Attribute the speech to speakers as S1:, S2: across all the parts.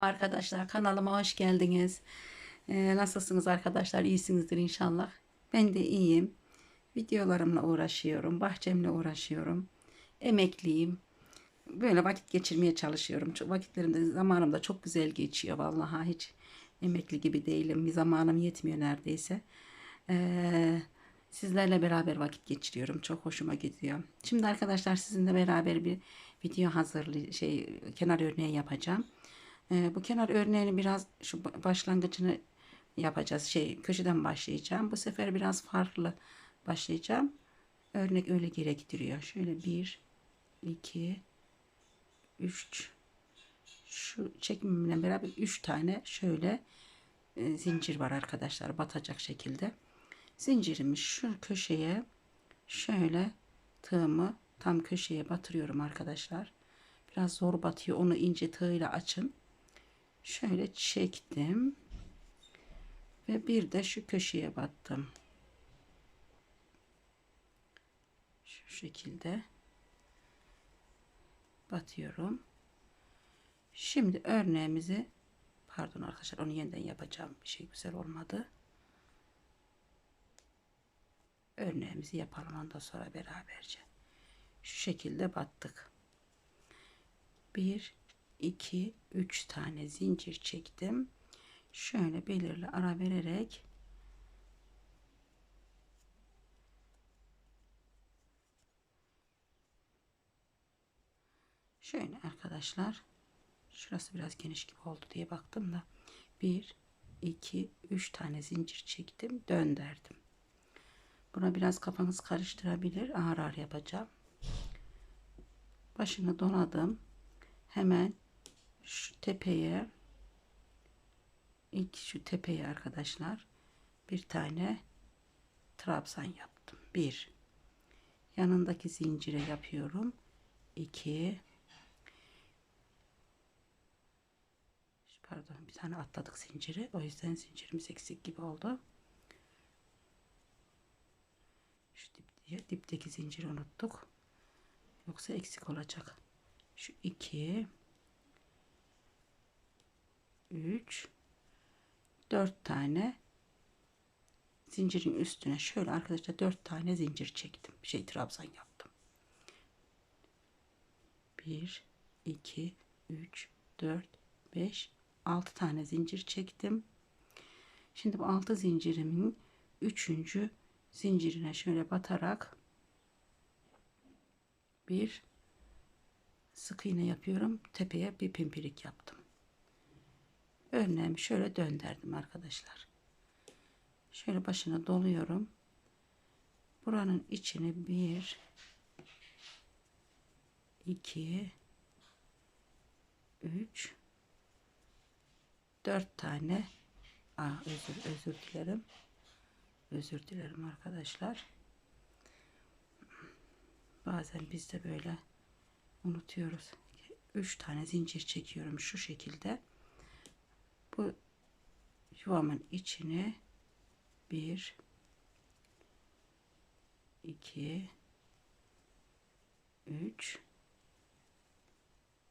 S1: Arkadaşlar kanalıma hoş geldiniz. Ee, nasılsınız arkadaşlar? İyisinizdir inşallah. Ben de iyiyim. Videolarımla uğraşıyorum. Bahçemle uğraşıyorum. Emekliyim. Böyle vakit geçirmeye çalışıyorum. Çok, vakitlerim de zamanım da çok güzel geçiyor. Vallahi hiç emekli gibi değilim. Bir zamanım yetmiyor neredeyse. Ee, sizlerle beraber vakit geçiriyorum. Çok hoşuma gidiyor. Şimdi arkadaşlar sizinle beraber bir video hazırlı şey kenar örneği yapacağım. Ee, bu kenar örneğini biraz şu ba- başlangıcını yapacağız. Şey köşeden başlayacağım. Bu sefer biraz farklı başlayacağım. Örnek öyle gerektiriyor. Şöyle bir, iki, üç. Şu çekimimle beraber üç tane şöyle e, zincir var arkadaşlar. Batacak şekilde. Zincirimi şu köşeye şöyle tığımı tam köşeye batırıyorum arkadaşlar. Biraz zor batıyor. Onu ince tığıyla açın. Şöyle çektim. Ve bir de şu köşeye battım. Şu şekilde batıyorum. Şimdi örneğimizi pardon arkadaşlar onu yeniden yapacağım. Bir şey güzel olmadı. Örneğimizi yapalım ondan sonra beraberce. Şu şekilde battık. 1 2 3 tane zincir çektim. Şöyle belirli ara vererek Şöyle arkadaşlar şurası biraz geniş gibi oldu diye baktım da 1 2 3 tane zincir çektim döndürdüm. Buna biraz kafanız karıştırabilir. Ağır ağır yapacağım. Başını donadım. Hemen şu tepeye ilk şu tepeye arkadaşlar bir tane trabzan yaptım. Bir yanındaki zincire yapıyorum. İki pardon bir tane atladık zinciri. O yüzden zincirimiz eksik gibi oldu. Şu dip, dipteki zinciri unuttuk. Yoksa eksik olacak. Şu iki 3 4 tane zincirin üstüne şöyle arkadaşlar 4 tane zincir çektim. Şey trabzan yaptım. 1 2 3 4 5 6 tane zincir çektim. Şimdi bu 6 zincirimin 3. zincirine şöyle batarak bir sık iğne yapıyorum. Tepeye bir pimpirik yaptım. Örneğimi şöyle döndürdüm arkadaşlar. Şöyle başına doluyorum. Buranın içine bir, iki, üç, dört tane. Aa, özür özür dilerim. Özür dilerim arkadaşlar. Bazen biz de böyle unutuyoruz. Üç tane zincir çekiyorum şu şekilde bu yuvamın içine bir iki üç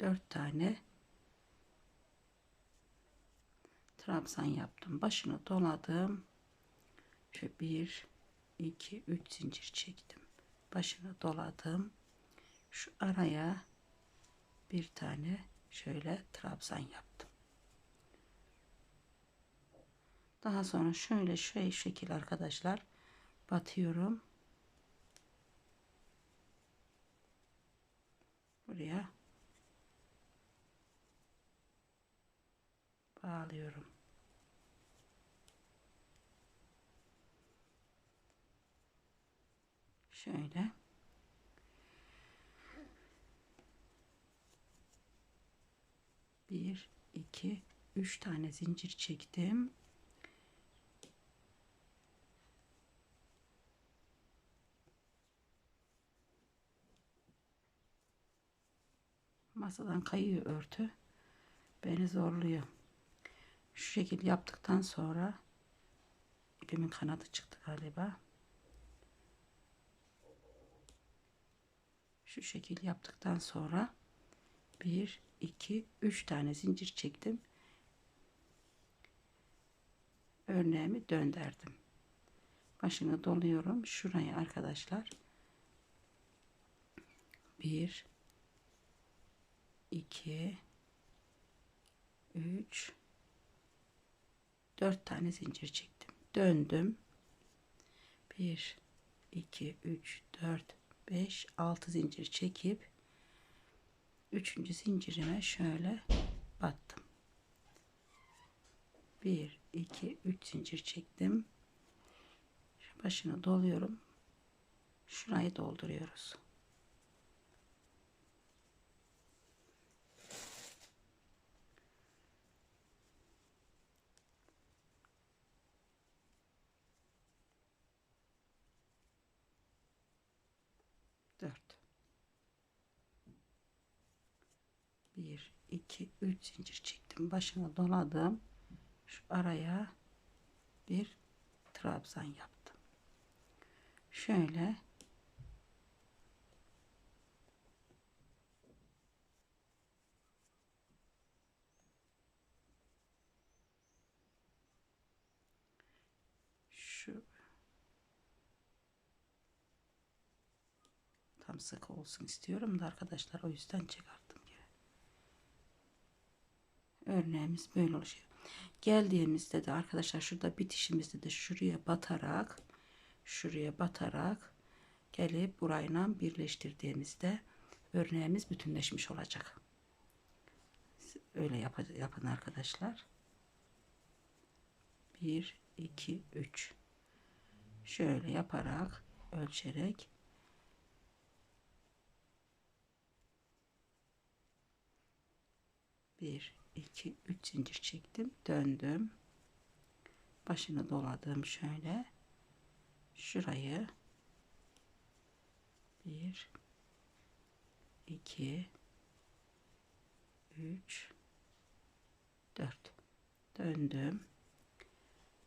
S1: dört tane trabzan yaptım. Başını doladım. Şu bir iki üç zincir çektim. Başını doladım. Şu araya bir tane şöyle trabzan yaptım. Daha sonra şöyle şu şekil arkadaşlar batıyorum. Buraya bağlıyorum. Şöyle. Bir, iki, üç tane zincir çektim. Masadan kayıyor örtü. Beni zorluyor. Şu şekil yaptıktan sonra ipimin kanadı çıktı galiba. Şu şekil yaptıktan sonra 1, 2, 3 tane zincir çektim. Örneğimi döndürdüm. Başını doluyorum. Şuraya arkadaşlar. 1, 2 3 4 tane zincir çektim. Döndüm. 1 2 3 4 5 6 zincir çekip 3. zincirime şöyle battım. 1 2 3 zincir çektim. Başını doluyorum. Şurayı dolduruyoruz. Dört. Bir, iki, üç zincir çektim. Başını doladım. Şu araya bir trabzan yaptım. Şöyle şu tam sıkı olsun istiyorum da arkadaşlar o yüzden çıkarttım geri. Örneğimiz böyle oluşuyor. Geldiğimizde de arkadaşlar şurada bitişimizde de şuraya batarak şuraya batarak gelip burayla birleştirdiğimizde örneğimiz bütünleşmiş olacak. Öyle yap yapın arkadaşlar. 1 2 3 şöyle yaparak ölçerek bir iki üç zincir çektim döndüm. Başını doladım şöyle. Şurayı. Bir iki üç dört. Döndüm.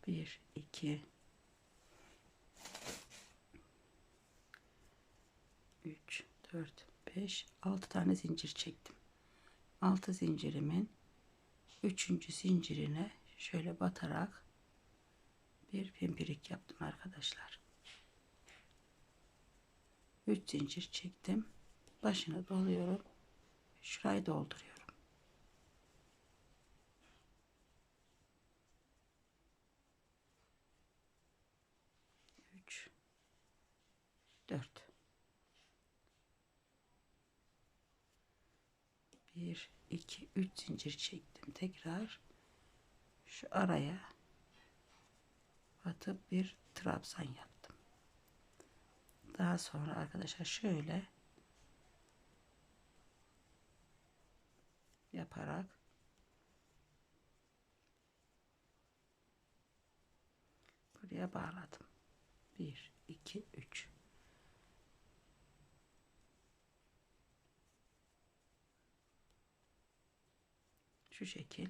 S1: Bir iki üç dört beş altı tane zincir çektim altı zincirimin üçüncü zincirine şöyle batarak bir pimpirik yaptım arkadaşlar. 3 zincir çektim. Başını doluyorum. Şurayı dolduruyorum. 1 2 3 zincir çektim tekrar. Şu araya batıp bir trabzan yaptım. Daha sonra arkadaşlar şöyle yaparak buraya bağladım. 1 2 3 şu şekil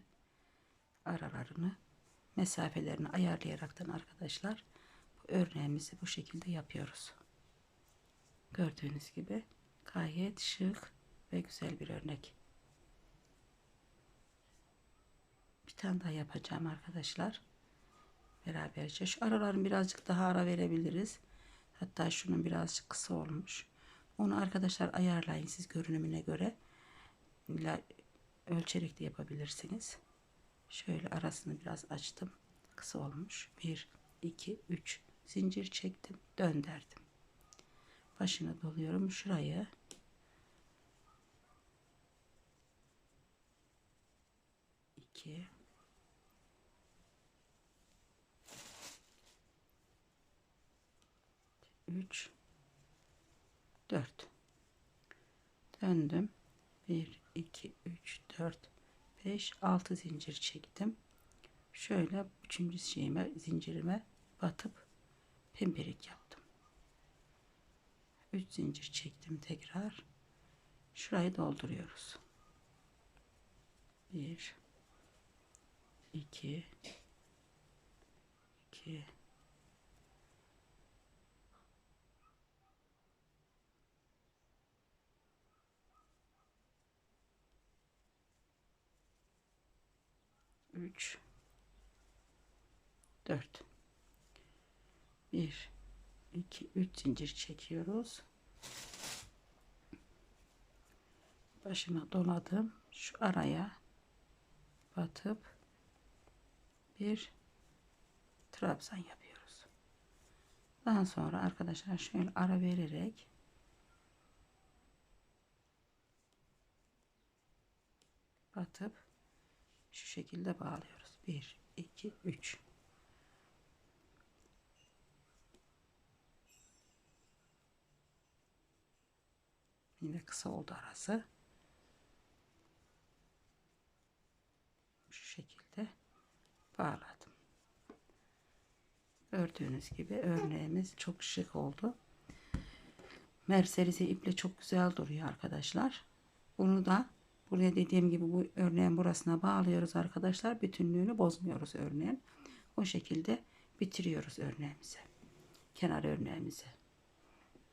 S1: aralarını mesafelerini ayarlayaraktan arkadaşlar bu örneğimizi bu şekilde yapıyoruz. Gördüğünüz gibi gayet şık ve güzel bir örnek. Bir tane daha yapacağım arkadaşlar. Beraberce şu araların birazcık daha ara verebiliriz. Hatta şunun birazcık kısa olmuş. Onu arkadaşlar ayarlayın siz görünümüne göre. Ölçerek de yapabilirsiniz. Şöyle arasını biraz açtım. Kısa olmuş. 1, 2, 3 zincir çektim. Döndürdüm. Başını doluyorum. Şurayı iki üç dört döndüm bir iki üç dört 5 6 zincir çektim. Şöyle üçüncü şeyime zincirime batıp pemberik yaptım. 3 zincir çektim tekrar. Şurayı dolduruyoruz. 1 2 2 3 4 1 2 3 zincir çekiyoruz. Başıma doladım şu araya batıp bir trabzan yapıyoruz. Daha sonra arkadaşlar şöyle ara vererek batıp şu şekilde bağlıyoruz 1 2 3 Yine kısa oldu arası. Şu şekilde bağladım. Gördüğünüz gibi örneğimiz çok şık oldu. Merserisi iple çok güzel duruyor arkadaşlar. Bunu da buraya dediğim gibi bu örneğin burasına bağlıyoruz arkadaşlar. Bütünlüğünü bozmuyoruz örneğin. O şekilde bitiriyoruz örneğimizi. Kenar örneğimizi.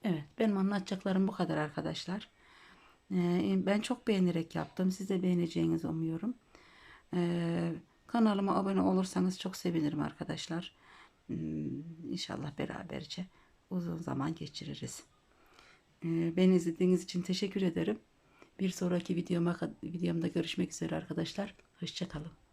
S1: Evet benim anlatacaklarım bu kadar arkadaşlar. Ee, ben çok beğenerek yaptım. Siz de beğeneceğinizi umuyorum. Ee, kanalıma abone olursanız çok sevinirim arkadaşlar. Hmm, İnşallah beraberce uzun zaman geçiririz. Ee, beni izlediğiniz için teşekkür ederim. Bir sonraki videoma, videomda görüşmek üzere arkadaşlar. Hoşçakalın.